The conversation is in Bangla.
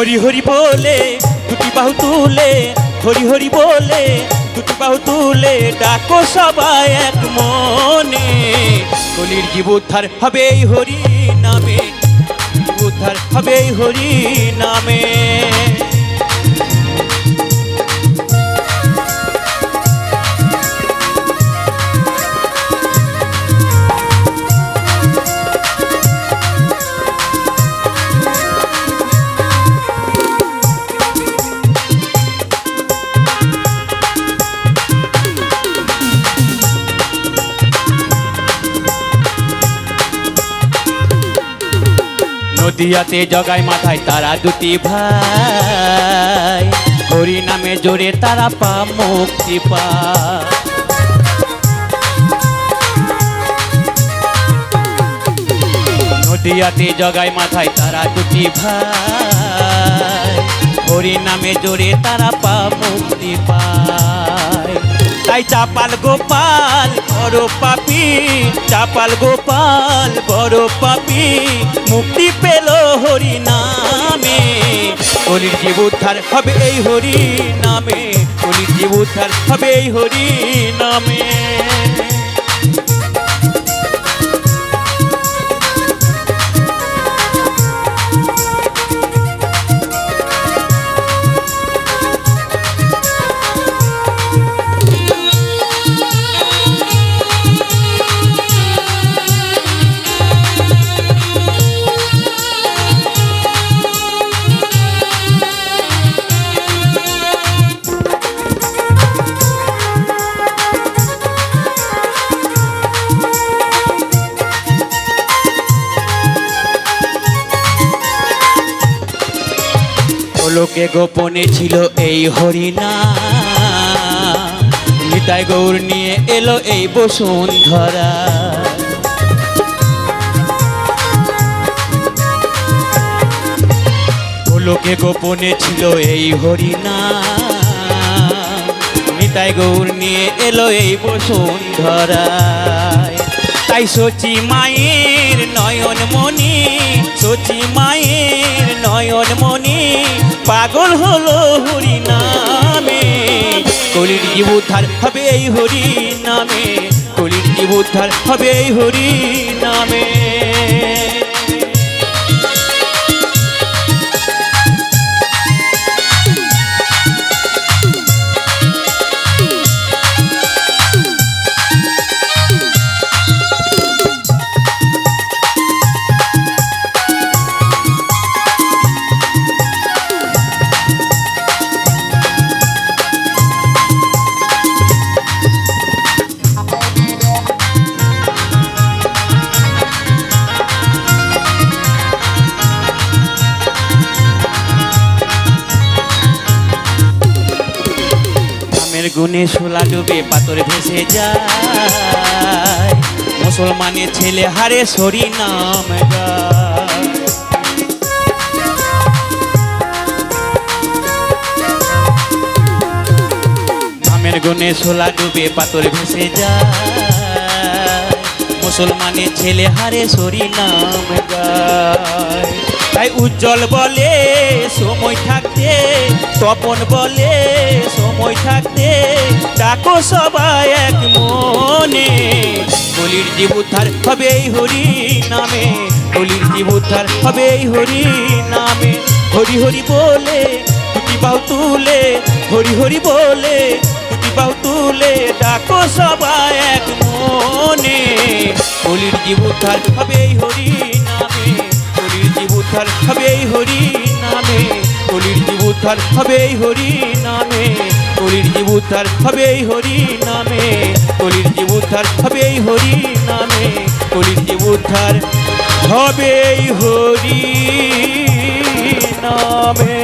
হরি হরি বলে দুটি বাহু তুলে, হরি হরি বলে দুটি বাহু তুলে, ডাকো সবাই এক মনে। কলির জীব উদ্ধার হবে হরি নামে, জীব উদ্ধার হবে হরি নামে। নদিয়াতে জগায় মাথায় তারা দুটি ভাই। হরি নামে জোরে তারা পা মুক্তি পা নদিয়াতে জগায় মাথায় তারা দুটি ভাই। হরি নামে জোরে তারা পা মুক্তি পায়। তাই চাপাল গোপাল, বড় পাপি। চাপাল গোপাল, বড় পাপি, মুক্তি পেল হরি নামে কলির জীব উদ্ধার হবে এই হরি নামে কলির জীব উদ্ধার হবে এই হরি নামে লোকে গোপনে ছিল এই হরিণা। নিতাই গৌর নিয়ে এলো এই বসুন্ধরা। লোকে গোপনে ছিল এই হরিণা। নিতাই গৌর নিয়ে এলো এই বসুন্ধরায় তাই সচি মায়ের নয়ন মনি সচি মায়ের নয়ন মনি পাগল হলো হরি নামে কলির জীবোদ্ধার হবে এই হরি নামে কলির জীবোদ্ধার হবে এই হরি নামে গুণে সোলা ডুবে পাথরে ভেসে যায়। মুসলমানের ছেলে হারে সরি নাম গায়। নামের গুণে সোলা ডুবে পাথর ভেসে যায়। মুসলমানের ছেলে হারে সরি নাম তাই উজ্জ্বল বলে, সময় থাকতে, তপন বলে, সময় থাকতে সবাই এক মনে। কলির জীব উদ্ধার হবে এই হরি নামে। কলির জীব উদ্ধার হবে এই হরি নামে। হরি হরি বলে দুটি বাহু তুলে। হরি হরি বলে দুটি বাহু তুলে। ডাকো সবাই এক মনে। কলির জীব উদ্ধার হবে উদ্ধার হবে এই হরি নামে কলির জীব উদ্ধার হবে এই হরি নামে কলির জীব উদ্ধার হবে এই হরি নামে কলির জীব উদ্ধার হবে এই হরি নামে